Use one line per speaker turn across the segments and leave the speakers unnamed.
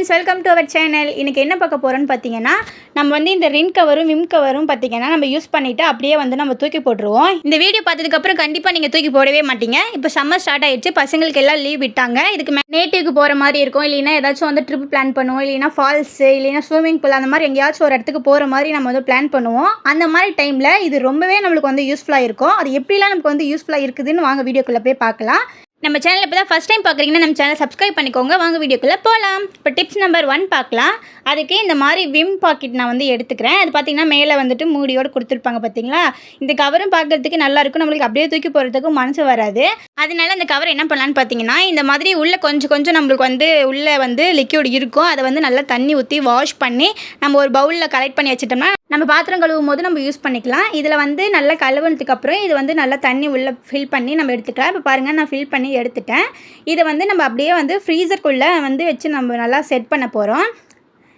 Friends welcome to our channel இன்றைக்கி என்ன பார்க்க போகிறோன்னு பார்த்தீங்கன்னா நம்ம வந்து இந்த ரின் கவரும் விம் கவரும் பார்த்தீங்கன்னா நம்ம யூஸ் பண்ணிவிட்டு அப்படியே வந்து நம்ம தூக்கி போட்டுருவோம். இந்த வீடியோ பார்த்ததுக்கப்புறம் கண்டிப்பாக நீங்கள் தூக்கி போடவே மாட்டீங்க. இப்போ சம்மர் ஸ்டார்ட் ஆயிடுச்சு. பசங்களுக்கு எல்லாம் லீவ் விட்டாங்க. இதுக்கு மே நேட்டிவ்க்கு போகிற மாதிரி இருக்கும். இல்லைன்னா ஏதாச்சும் வந்து ட்ரிப் பிளான் பண்ணுவோம். இல்லைன்னா ஃபால்ஸு இல்லைன்னா ஸ்விமிங் பூல் அந்த மாதிரி எங்கேயாச்சும் ஒரு இடத்துக்கு போகிற மாதிரி நம்ம வந்து பிளான் பண்ணுவோம். அந்த மாதிரி டைமில் இது ரொம்பவே நம்மளுக்கு வந்து யூஸ்ஃபுல்லாக இருக்கும். அது எப்படிலாம் நமக்கு வந்து யூஸ்ஃபுல்லாக இருக்குதுன்னு வாங்க வீடியோக்குள்ளே போய் பார்க்கலாம். நம்ம சேனல் இப்போ தான் ஃபஸ்ட் டைம் பார்க்குறீங்கன்னா நம்ம சேனல் சப்ஸ்கிரைப் பண்ணிக்கோங்க. வாங்க வீடியோக்குள்ளே போகலாம் இப்போ டிப்ஸ் நம்பர் ஒன் பார்க்கலாம். அதுக்கு இந்த மாதிரி விம் பாக்கெட் நான் வந்து எடுத்துக்கிறேன். அது பார்த்தீங்கன்னா மேலே வந்துட்டு மூடியோடு கொடுத்துருப்பாங்க பார்த்தீங்களா இந்த கவரும் பார்க்குறதுக்கு நல்லா இருக்கும். நம்மளுக்கு அப்படியே தூக்கி போகிறதுக்கும் மனசு வராது. அதனால அந்த கவர் என்ன பண்ணலான்னு பார்த்தீங்கன்னா இந்த மாதிரி உள்ளே கொஞ்சம் கொஞ்சம் நம்மளுக்கு வந்து உள்ளே வந்து லிக்யூட் இருக்கும். அதை வந்து நல்லா தண்ணி ஊற்றி வாஷ் பண்ணி நம்ம ஒரு பவுலில் கலெக்ட் பண்ணி வச்சுட்டோம்னா நம்ம பாத்திரம் கழுவும் போது நம்ம யூஸ் பண்ணிக்கலாம். இதில் வந்து நல்லா கழுவுனதுக்கப்புறம் இது வந்து நல்லா தண்ணி உள்ளே ஃபில் பண்ணி நம்ம எடுத்துக்கலாம். இப்போ பாருங்கள் நான் ஃபில் பண்ணி எடுத்துட்டேன். இதை வந்து நம்ம அப்படியே வந்து ஃப்ரீசருக்குள்ளே வந்து வச்சு நம்ம நல்லா செட் பண்ண போகிறோம்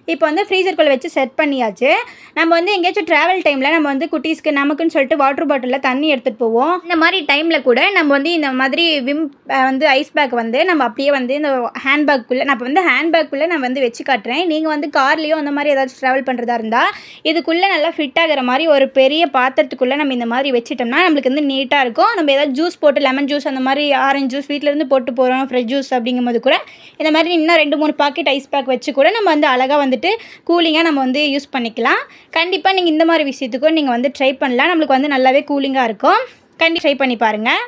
இப்போ வந்து ஃப்ரீசர்க்குள்ளே வச்சு செட் பண்ணியாச்சு. நம்ம வந்து எங்கேயாச்சும் ட்ராவல் டைமில் நம்ம வந்து குட்டீஸ்க்கு நமக்குன்னு சொல்லிட்டு வாட்டர் பாட்டிலில் தண்ணி எடுத்துகிட்டு போவோம். இந்த மாதிரி டைமில் கூட நம்ம வந்து இந்த மாதிரி விம் வந்து ஐஸ் பேக் வந்து நம்ம அப்படியே வந்து இந்த ஹேண்ட்பேக்குள்ளே நான் இப்போ வந்து ஹேண்ட்பேக்குள்ளே நான் வந்து வச்சு காட்டுறேன். நீங்கள் வந்து கார்லேயோ அந்த மாதிரி ஏதாச்சும் ட்ராவல் பண்ணுறதா இருந்தால் இதுக்குள்ளே நல்லா ஃபிட் ஆகிற மாதிரி ஒரு பெரிய பாத்திரத்துக்குள்ளே நம்ம இந்த மாதிரி வச்சுட்டோம்னா நம்மளுக்கு வந்து நீட்டாக இருக்கும். நம்ம ஏதாவது ஜூஸ் போட்டு லெமன் ஜூஸ் அந்த மாதிரி ஆரஞ்சு ஜூஸ் வீட்டிலேருந்து போட்டு போகிறோம் ஃப்ரெஷ் ஜூஸ் அப்படிங்கும்போது கூட இந்த மாதிரி இன்னும் ரெண்டு மூணு பாக்கெட் ஐஸ் பேக் வச்சு கூட நம்ம வந்து அழகாக வந்து வந்துட்டு கூலிங்காக நம்ம வந்து யூஸ் பண்ணிக்கலாம். கண்டிப்பாக நீங்கள் இந்த மாதிரி விஷயத்துக்கும் நீங்கள் வந்து ட்ரை பண்ணலாம். நம்மளுக்கு வந்து நல்லாவே கூலிங்காக இருக்கும். கண்டிப்பாக ட்ரை பண்ணி பாருங்கள்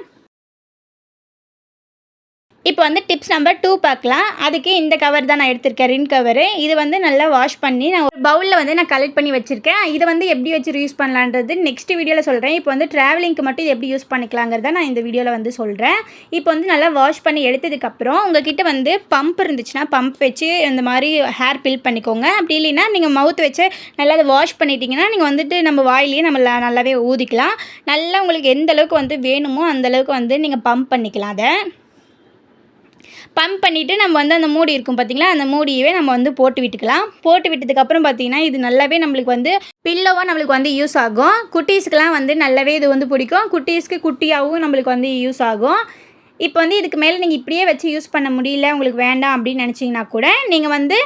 இப்போ வந்து டிப்ஸ் நம்பர் டூ பார்க்கலாம். அதுக்கு இந்த கவர் தான் நான் எடுத்திருக்கேன். ரின் கவரு இது வந்து நல்லா வாஷ் பண்ணி நான் ஒரு பவுலில் வந்து நான் கலெக்ட் பண்ணி வச்சுருக்கேன். இதை வந்து எப்படி வச்சு யூஸ் பண்ணலான்றது நெக்ஸ்ட் வீடியோவில் சொல்கிறேன் இப்போ வந்து ட்ராவலிங்க்கு மட்டும் இது எப்படி யூஸ் பண்ணிக்கலாங்கிறத நான் இந்த வீடியோவில் வந்து சொல்கிறேன் இப்போ வந்து நல்லா வாஷ் பண்ணி எடுத்ததுக்கப்புறம் உங்ககிட்ட வந்து பம்ப் இருந்துச்சுன்னா பம்ப் வச்சு இந்த மாதிரி ஹேர் பில் பண்ணிக்கோங்க. அப்படி இல்லைன்னா நீங்கள் மவுத் வச்சு நல்லா அதை வாஷ் பண்ணிட்டீங்கன்னா நீங்கள் வந்துட்டு நம்ம வாயிலேயே நம்ம நல்லாவே ஊதிக்கலாம். நல்லா உங்களுக்கு எந்த அளவுக்கு வந்து வேணுமோ அந்த அளவுக்கு வந்து நீங்கள் பம்ப் பண்ணிக்கலாம் அதை. பம்ப் பண்ணிவிட்டு நம்ம வந்து அந்த மூடி இருக்கும் பார்த்திங்களா அந்த மூடியவே நம்ம வந்து போட்டு விட்டுக்கலாம். போட்டு விட்டதுக்கப்புறம் பார்த்திங்கன்னா இது நல்லாவே நம்மளுக்கு வந்து பில்லோவாக நம்மளுக்கு வந்து யூஸ் ஆகும். குட்டீஸ்க்கெலாம் வந்து நல்லாவே இது வந்து பிடிக்கும். குட்டீஸ்க்கு குட்டியாகவும் நம்மளுக்கு வந்து யூஸ் ஆகும். இப்போ வந்து இதுக்கு மேலே நீங்கள் இப்படியே வச்சு யூஸ் பண்ண முடியல உங்களுக்கு வேண்டாம் அப்படின்னு நினச்சிங்கன்னா கூட நீங்கள் வந்து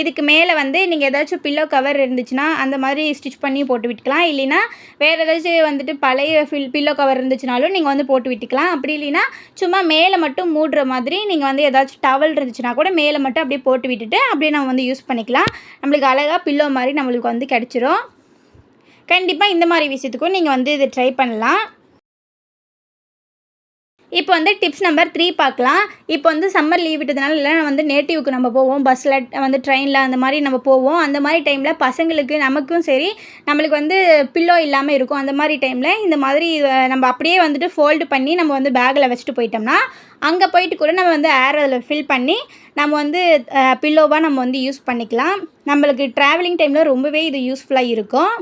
இதுக்கு மேலே வந்து நீங்கள் ஏதாச்சும் பில்லோ கவர் இருந்துச்சுன்னா அந்த மாதிரி ஸ்டிச் பண்ணி போட்டு விட்டுக்கலாம். இல்லைன்னா வேறு ஏதாச்சும் வந்துட்டு பழைய ஃபில் பில்லோ கவர் இருந்துச்சுனாலும் நீங்கள் வந்து போட்டு விட்டுக்கலாம். அப்படி இல்லைன்னா சும்மா மேலே மட்டும் மூடுற மாதிரி நீங்கள் வந்து ஏதாச்சும் டவல் இருந்துச்சுன்னா கூட மேலே மட்டும் அப்படியே போட்டு விட்டுட்டு அப்படியே நம்ம வந்து யூஸ் பண்ணிக்கலாம். நம்மளுக்கு அழகாக பில்லோ மாதிரி நம்மளுக்கு வந்து கிடச்சிரும். கண்டிப்பாக இந்த மாதிரி விஷயத்துக்கும் நீங்கள் வந்து இதை ட்ரை பண்ணலாம். இப்போ வந்து டிப்ஸ் நம்பர் த்ரீ பார்க்கலாம். இப்போ வந்து சம்மர் லீவ் விட்டதுனால இல்லை வந்து நேட்டிவ்க்கு நம்ம போவோம். பஸ்ஸில் வந்து ட்ரெயினில் அந்த மாதிரி நம்ம போவோம். அந்த மாதிரி டைமில் பசங்களுக்கு நமக்கும் சரி நம்மளுக்கு வந்து பில்லோ இல்லாமல் இருக்கும். அந்த மாதிரி டைமில் இந்த மாதிரி நம்ம அப்படியே வந்துட்டு ஃபோல்டு பண்ணி நம்ம வந்து பேக்கில் வச்சுட்டு போயிட்டோம்னா அங்கே போயிட்டு கூட நம்ம வந்து ஏர் அதில் ஃபில் பண்ணி நம்ம வந்து பில்லோவாக நம்ம வந்து யூஸ் பண்ணிக்கலாம். நம்மளுக்கு ட்ராவலிங் டைமில் ரொம்பவே இது யூஸ்ஃபுல்லாக இருக்கும்.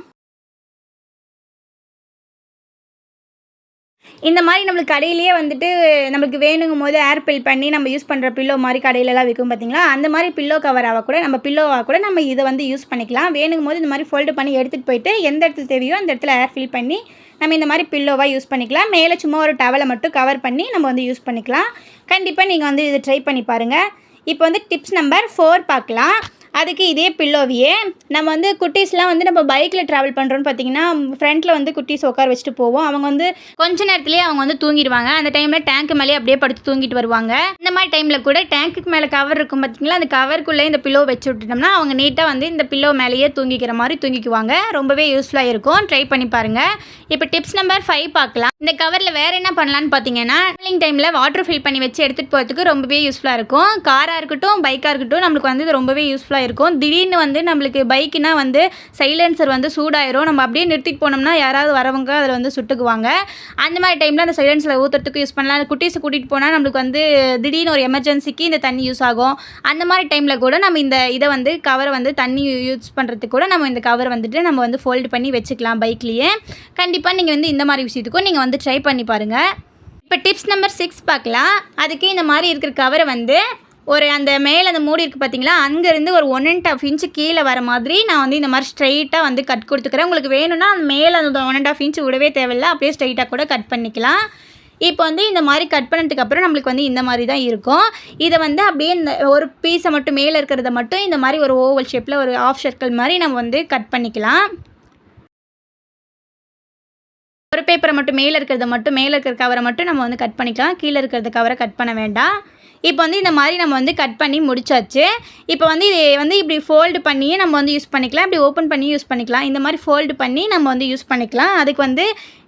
இந்த மாதிரி நம்மளுக்கு கடையிலேயே வந்துட்டு நம்மளுக்கு வேணுங்கும் போது ஏர் பில் பண்ணி நம்ம யூஸ் பண்ணுற பில்லோ மாதிரி கடையிலலாம் விற்கும் பார்த்தீங்களா? அந்த மாதிரி பில்லோ கவராக கூட நம்ம பில்லோவாக கூட நம்ம இதை வந்து யூஸ் பண்ணிக்கலாம். வேணுங்கும் போது இந்த மாதிரி ஃபோல்டு பண்ணி எடுத்துகிட்டு போயிட்டு எந்த இடத்துல தேவையோ அந்த இடத்துல ஏர் ஃபில் பண்ணி நம்ம இந்த மாதிரி பில்லோவாக யூஸ் பண்ணிக்கலாம். மேலே சும்மா ஒரு டவலை மட்டும் கவர் பண்ணி நம்ம வந்து யூஸ் பண்ணிக்கலாம். கண்டிப்பாக நீங்கள் வந்து இது ட்ரை பண்ணி பாருங்கள் இப்போ வந்து டிப்ஸ் நம்பர் ஃபோர் பார்க்கலாம். அதுக்கு இதே பில்லோவையே நம்ம வந்து குட்டீஸ்லாம் வந்து நம்ம பைக்கில் ட்ராவல் பண்ணுறோன்னு பார்த்தீங்கன்னா ஃப்ரண்ட்டில் வந்து குட்டீஸ் உட்கார வச்சுட்டு போவோம். அவங்க வந்து கொஞ்ச நேரத்துலேயே அவங்க வந்து தூங்கிடுவாங்க. அந்த டைமில் டேங்க் மேலேயே அப்படியே படுத்து தூங்கிட்டு வருவாங்க. இந்த மாதிரி டைமில் கூட டேங்க்குக்கு மேலே கவர் இருக்கும் பார்த்தீங்களா அந்த கவருக்குள்ளே இந்த பில்லோ வச்சு விட்டுட்டோம்னா அவங்க நீட்டாக வந்து இந்த பில்லோ மேலேயே தூங்கிக்கிற மாதிரி தூங்கிக்குவாங்க. ரொம்பவே யூஸ்ஃபுல்லாக இருக்கும். ட்ரை பண்ணி பாருங்கள் இப்போ டிப்ஸ் நம்பர் ஃபைவ் பார்க்கலாம். இந்த கவரில் வேறு என்ன பண்ணலான்னு பார்த்தீங்கன்னா ட்ராவலிங் டைமில் வாட்டர் ஃபில் பண்ணி வச்சு எடுத்துகிட்டு போகிறதுக்கு ரொம்பவே யூஸ்ஃபுல்லாக இருக்கும். காராக இருக்கட்டும் பைக்காக இருக்கட்டும் நம்மளுக்கு வந்து இது ரொம்பவே யூஸ்ஃபுல்லாக இருக்கும். திடீர்னு வந்து நம்மளுக்கு பைக்குனா வந்து சைலன்சர் வந்து சூடாயிரும். நம்ம அப்படியே நிறுத்திட்டு போனோம்னா யாராவது வரவங்க அதில் வந்து சுட்டுக்குவாங்க. அந்த மாதிரி டைமில் அந்த சைலன்சரை ஊற்றுறதுக்கு யூஸ் பண்ணலாம். குட்டீஸை கூட்டிகிட்டு போனால் நம்மளுக்கு வந்து திடீர்னு ஒரு எமர்ஜென்சிக்கு இந்த தண்ணி யூஸ் ஆகும். அந்த மாதிரி டைமில் கூட நம்ம இந்த இதை வந்து கவரை வந்து தண்ணி யூஸ் பண்ணுறதுக்கு கூட நம்ம இந்த கவர் வந்துட்டு நம்ம வந்து ஃபோல்டு பண்ணி வச்சுக்கலாம் பைக்லேயே கண்டிப்பாக நீங்கள் வந்து இந்த மாதிரி விஷயத்துக்கும் நீங்கள் வந்து ட்ரை பண்ணி பாருங்கள் இப்போ டிப்ஸ் நம்பர் சிக்ஸ் பார்க்கலாம். அதுக்கு இந்த மாதிரி இருக்கிற கவரை வந்து ஒரு அந்த மேலே அந்த மூடி இருக்குது பார்த்தீங்களா அங்கேருந்து ஒரு ஒன் அண்ட் ஆஃப் இன்ச்சு கீழே வர மாதிரி நான் வந்து இந்த மாதிரி ஸ்ட்ரைட்டாக வந்து கட் கொடுத்துக்கிறேன். உங்களுக்கு வேணும்னா அந்த மேலே அந்த ஒன் அண்ட் ஆஃப் இன்ச்சு விடவே தேவையில்ல. அப்படியே ஸ்ட்ரைட்டாக கூட கட் பண்ணிக்கலாம். இப்போ வந்து இந்த மாதிரி கட் பண்ணதுக்கப்புறம் நம்மளுக்கு வந்து இந்த மாதிரி தான் இருக்கும். இதை வந்து அப்படியே இந்த ஒரு பீஸை மட்டும் மேலே இருக்கிறத மட்டும் இந்த மாதிரி ஒரு ஓவல் ஷேப்பில் ஒரு ஆஃப் சர்க்கிள் மாதிரி நம்ம வந்து கட் பண்ணிக்கலாம். ஒரு பேப்பரை மட்டும் மேலே இருக்கிறத மட்டும் மேலே இருக்கிற கவரை மட்டும் நம்ம வந்து கட் பண்ணிக்கலாம். கீழே இருக்கிறத கவரை கட் பண்ண வேண்டாம். இப்போ வந்து இந்த மாதிரி நம்ம வந்து கட் பண்ணி முடிச்சாச்சு. இப்போ வந்து இதை வந்து இப்படி ஃபோல்டு பண்ணியே நம்ம வந்து யூஸ் பண்ணிக்கலாம். இப்படி ஓப்பன் பண்ணி யூஸ் பண்ணிக்கலாம். இந்த மாதிரி ஃபோல்டு பண்ணி நம்ம வந்து யூஸ் பண்ணிக்கலாம். அதுக்கு வந்து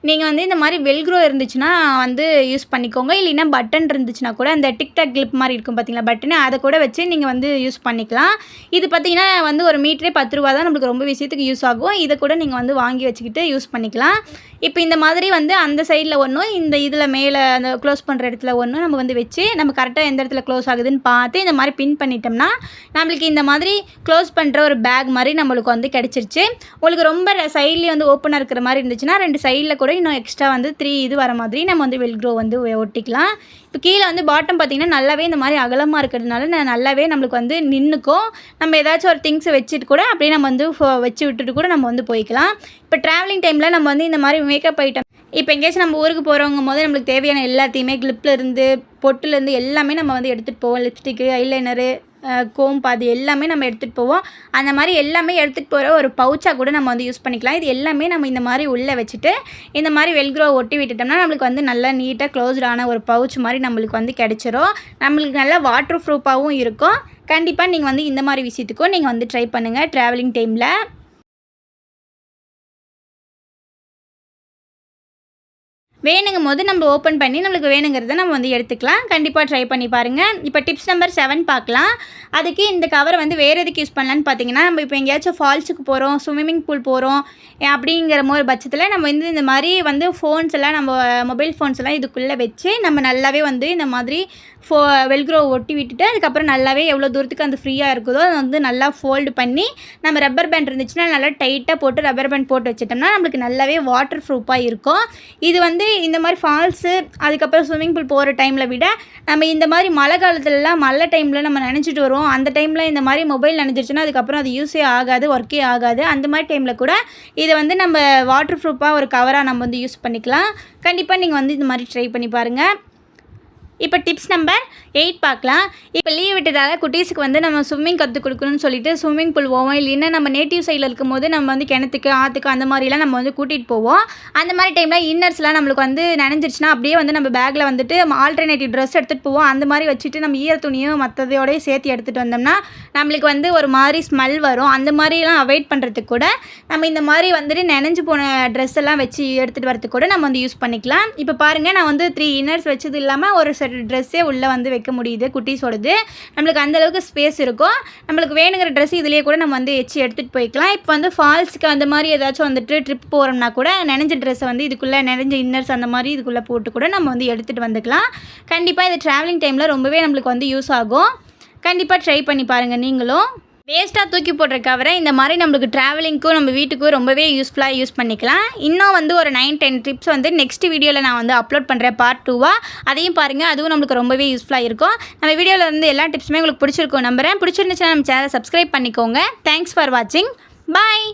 நீங்கள் வந்து இந்த மாதிரி வெல்க்ரோ இருந்துச்சுன்னா வந்து யூஸ் பண்ணிக்கோங்க. இல்லைன்னா பட்டன் இருந்துச்சுன்னா கூட அந்த டிக்டாக் கிளிப் மாதிரி இருக்கும் பார்த்தீங்களா? பட்டனு அதை கூட வச்சு நீங்கள் வந்து யூஸ் பண்ணிக்கலாம். இது பார்த்தீங்கன்னா வந்து ஒரு மீட்டரே பத்து ரூபா தான் நம்மளுக்கு ரொம்ப விஷயத்துக்கு யூஸ் ஆகும். இதை கூட நீங்கள் வந்து வாங்கி வச்சுக்கிட்டு யூஸ் பண்ணிக்கலாம். இப்போ இந்த மாதிரி வந்து அந்த சைடில் ஒன்றும் இந்த இதில் மேலே அந்த க்ளோஸ் பண்ணுற இடத்துல ஒன்றும் நம்ம வந்து வச்சு நம்ம கரெக்டாக எந்த இடத்துல க்ளோஸ் ஆகுதுன்னு பார்த்து இந்த மாதிரி பின் பண்ணிட்டோம்னா நம்மளுக்கு இந்த மாதிரி க்ளோஸ் பண்ணுற ஒரு பேக் மாதிரி நம்மளுக்கு வந்து கிடச்சிருச்சு. உங்களுக்கு ரொம்ப சைட்லேயே வந்து ஓப்பனாக இருக்கிற மாதிரி இருந்துச்சுன்னா ரெண்டு சைடில் கூட இன்னும் எக்ஸ்ட்ரா வந்து த்ரீ இது வர மாதிரி நம்ம வந்து வெல்க்ரோ வந்து ஒட்டிக்கலாம். இப்போ கீழே வந்து பாட்டம் பார்த்திங்கன்னா நல்லாவே இந்த மாதிரி அகலமாக இருக்கிறதுனால நான் நல்லாவே நம்மளுக்கு வந்து நின்றுக்கும் நம்ம ஏதாச்சும் ஒரு திங்ஸ் வச்சுட்டு கூட அப்படியே நம்ம வந்து வச்சு விட்டுட்டு கூட நம்ம வந்து போய்க்கலாம். இப்போ ட்ராவலிங் டைமில் நம்ம வந்து இந்த மாதிரி மேக்கப் ஐட்டம் இப்போ எங்கேயாச்சும் நம்ம ஊருக்கு போகிறவங்க போது நம்மளுக்கு தேவையான எல்லாத்தையுமே கிளிப்லேருந்து பொட்டுலேருந்து எல்லாமே நம்ம வந்து எடுத்துகிட்டு போவோம். லிப்ஸ்டிக்கு ஐலைனரு கோம்பு அது எல்லாமே நம்ம எடுத்துகிட்டு போவோம். அந்த மாதிரி எல்லாமே எடுத்துகிட்டு போகிற ஒரு பவுச்சாக கூட நம்ம வந்து யூஸ் பண்ணிக்கலாம். இது எல்லாமே நம்ம இந்த மாதிரி உள்ளே வச்சுட்டு இந்த மாதிரி வெல்க்ரோ ஒட்டி விட்டுட்டோம்னா நம்மளுக்கு வந்து நல்லா நீட்டாக க்ளோஸ்டான ஒரு பவுச் மாதிரி நம்மளுக்கு வந்து கிடச்சிரும். நம்மளுக்கு நல்லா வாட்டர் ப்ரூஃபாகவும் இருக்கும். கண்டிப்பாக நீங்கள் வந்து இந்த மாதிரி விஷயத்துக்கும் நீங்கள் வந்து ட்ரை பண்ணுங்கள் ட்ராவலிங் டைமில் வேணுங்கும் போது நம்ம ஓப்பன் பண்ணி நம்மளுக்கு வேணுங்கிறத நம்ம வந்து எடுத்துக்கலாம். கண்டிப்பாக ட்ரை பண்ணி பாருங்கள் இப்போ டிப்ஸ் நம்பர் செவன் பார்க்கலாம். அதுக்கு இந்த கவரை வந்து வேறு எதுக்கு யூஸ் பண்ணலான்னு பார்த்தீங்கன்னா நம்ம இப்போ எங்கேயாச்சும் ஃபால்ஸுக்கு போகிறோம் ஸ்விம்மிங் பூல் போகிறோம் அப்படிங்கிற ஒரு பட்சத்தில் நம்ம வந்து இந்த மாதிரி வந்து ஃபோன்ஸ் எல்லாம் நம்ம மொபைல் ஃபோன்ஸ் எல்லாம் இதுக்குள்ளே வச்சு நம்ம நல்லாவே வந்து இந்த மாதிரி ஃபோ வெல்க்ரோ ஒட்டி விட்டுட்டு அதுக்கப்புறம் நல்லாவே எவ்வளோ தூரத்துக்கு அந்த ஃப்ரீயாக இருக்குதோ அதை வந்து நல்லா ஃபோல்டு பண்ணி நம்ம ரப்பர் பேண்ட் இருந்துச்சுன்னா நல்லா டைட்டாக போட்டு ரப்பர் பேண்ட் போட்டு வச்சிட்டோம்னா நம்மளுக்கு நல்லாவே வாட்டர் ப்ரூஃபாக இருக்கும். இது வந்து இந்த மாதிரி ஃபால்ஸு அதுக்கப்புறம் ஸ்விம்மிங் பூல் போகிற டைமில் விட நம்ம இந்த மாதிரி மழை காலத்துலலாம் மழை டைமில் நம்ம நினச்சிட்டு வருவோம். அந்த டைமில் இந்த மாதிரி மொபைல் நினச்சிருச்சுன்னா அதுக்கப்புறம் அது யூஸே ஆகாது ஒர்க்கே ஆகாது. அந்த மாதிரி டைமில் கூட இதை வந்து நம்ம வாட்டர் ப்ரூஃபாக ஒரு கவராக நம்ம வந்து யூஸ் பண்ணிக்கலாம். கண்டிப்பாக நீங்கள் வந்து இந்த மாதிரி ட்ரை பண்ணி பாருங்கள் இப்போ டிப்ஸ் நம்பர் எயிட் பார்க்கலாம். இப்போ லீவ் விட்டதால் குட்டீஸுக்கு வந்து நம்ம ஸ்விம்மிங் கற்றுக் கொடுக்கணும்னு சொல்லிட்டு ஸ்விம்மிங் பூல் போவோம். இல்லைன்னா நம்ம நேட்டிவ் சைடில் இருக்கும்போது நம்ம வந்து கிணத்துக்கு ஆற்றுக்கு அந்த மாதிரிலாம் நம்ம வந்து கூட்டிகிட்டு போவோம். அந்த மாதிரி டைமில் இன்னர்ஸ்லாம் நம்மளுக்கு வந்து நினைஞ்சிருச்சுன்னா அப்படியே வந்து நம்ம பேக்கில் வந்துட்டு ஆல்டர்னேட்டிவ் ட்ரெஸ் எடுத்துகிட்டு போவோம். அந்த மாதிரி வச்சுட்டு நம்ம ஈர துணியும் மற்றதையோடய சேர்த்து எடுத்துகிட்டு வந்தோம்னா நம்மளுக்கு வந்து ஒரு மாதிரி ஸ்மெல் வரும். அந்த மாதிரிலாம் அவாய்ட் பண்ணுறதுக்கு கூட நம்ம இந்த மாதிரி வந்துட்டு நினைஞ்சு போன ட்ரெஸ் எல்லாம் வச்சு எடுத்துகிட்டு வரதுக்கு கூட நம்ம வந்து யூஸ் பண்ணிக்கலாம். இப்போ பாருங்கள் நான் வந்து த்ரீ இன்னர்ஸ் வச்சது இல்லாமல் ஒரு ட்ரெஸ்ஸே உள்ளே வந்து வைக்க முடியுது குட்டீஸோடது. நம்மளுக்கு அந்தளவுக்கு ஸ்பேஸ் இருக்கும். நம்மளுக்கு வேணுங்கிற ட்ரெஸ் இதுலேயே கூட நம்ம வந்து எச்சு எடுத்துகிட்டு போய்க்கலாம். இப்போ வந்து ஃபால்ஸுக்கு அந்த மாதிரி ஏதாச்சும் வந்துட்டு ட்ரிப் போகிறோம்னா கூட நினைஞ்ச ட்ரெஸ்ஸை வந்து இதுக்குள்ளே நினைஞ்ச இன்னர்ஸ் அந்த மாதிரி இதுக்குள்ளே போட்டு கூட நம்ம வந்து எடுத்துகிட்டு வந்துக்கலாம். கண்டிப்பாக இது ட்ராவலிங் டைமில் ரொம்பவே நம்மளுக்கு வந்து யூஸ் ஆகும். கண்டிப்பாக ட்ரை பண்ணி பாருங்கள் நீங்களும். வேஸ்ட்டாக தூக்கி போடுற கவரை இந்த மாதிரி நம்மளுக்கு ட்ராவலிங்க்கும் நம்ம வீட்டுக்கும் ரொம்பவே யூஸ்ஃபுல்லாக யூஸ் பண்ணிக்கலாம். இன்னும் வந்து ஒரு நைன் டென் டிப்ஸ் வந்து நெக்ஸ்ட் வீடியோவில் நான் வந்து அப்லோட் பண்ணுறேன் பார்ட் டூவாக அதையும் பாருங்கள் அதுவும் நம்மளுக்கு ரொம்பவே யூஸ்ஃபுல்லாக இருக்கும். நம்ம வீடியோவில் வந்து எல்லா டிப்ஸுமே உங்களுக்கு பிடிச்சிருக்கும் நம்புகிறேன் பிடிச்சிருந்துச்சுன்னா நம்ம சேனலை சப்ஸ்கிரைப் பண்ணிக்கோங்க. தேங்க்ஸ் ஃபார் வாட்சிங் பாய்